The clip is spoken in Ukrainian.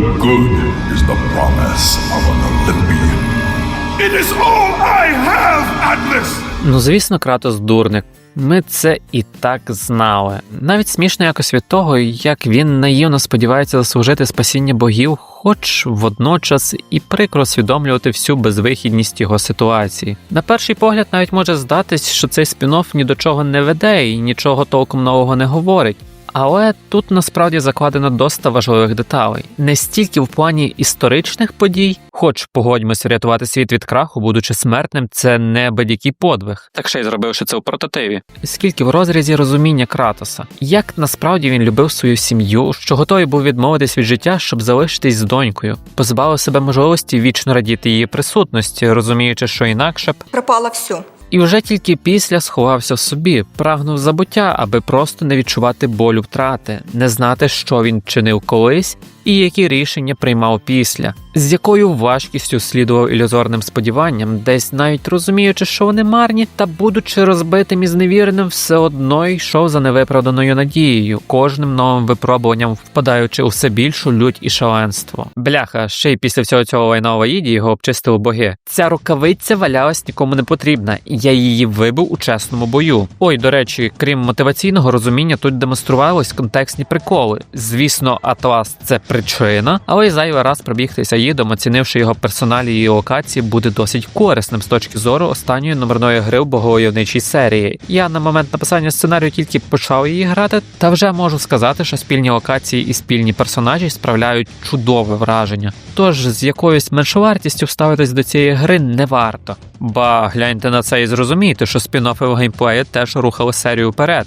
Good is the promise of an Olympian? It is all I have, Atlas! Ну, звісно, Кратос дурник. Ми це і так знали. Навіть смішно якось від того, як він наївно сподівається заслужити спасіння богів, хоч водночас і прикро усвідомлювати всю безвихідність його ситуації. На перший погляд навіть може здатись, що цей спін-офф ні до чого не веде і нічого толком нового не говорить. Але тут насправді закладено доста важливих деталей, не стільки в плані історичних подій, хоч погодьмося рятувати світ від краху, будучи смертним, це не будь-який подвиг, так ще й зробивши це у прототипі, скільки в розрізі розуміння Кратоса, як насправді він любив свою сім'ю, що готовий був відмовитись від життя, щоб залишитись з донькою, позбавив себе можливості вічно радіти її присутності, розуміючи, що інакше б. Пропало все. і вже тільки після сховався в собі, прагнув забуття, аби просто не відчувати болю втрати, не знати, що він чинив колись і які рішення приймав після, з якою важкістю слідував ілюзорним сподіванням, десь навіть розуміючи, що вони марні, та будучи розбитим і зневіреним, все одно йшов за невиправданою надією, кожним новим випробуванням впадаючи у все більшу лють і шаленство. Бляха, ще й після всього цього у Аїді його обчистили боги. Ця рукавиця валялась нікому не потрібна, я її вибив у чесному бою. Ой, до речі, крім мотиваційного розуміння, тут демонструвались контекстні приколи. Звісно, Атлас це причина, але й зайвий раз пробігтися їдом, оцінивши його персоналі і локації, буде досить корисним з точки зору останньої номерної гри в боговойовничій серії. Я на момент написання сценарію тільки почав її грати, та вже можу сказати, що спільні локації і спільні персонажі справляють чудове враження. Тож з якоюсь меншовартістю ставитись до цієї гри не варто. Ба гляньте на це і зрозумійте, що спін-оффи в геймплеї теж рухали серію вперед.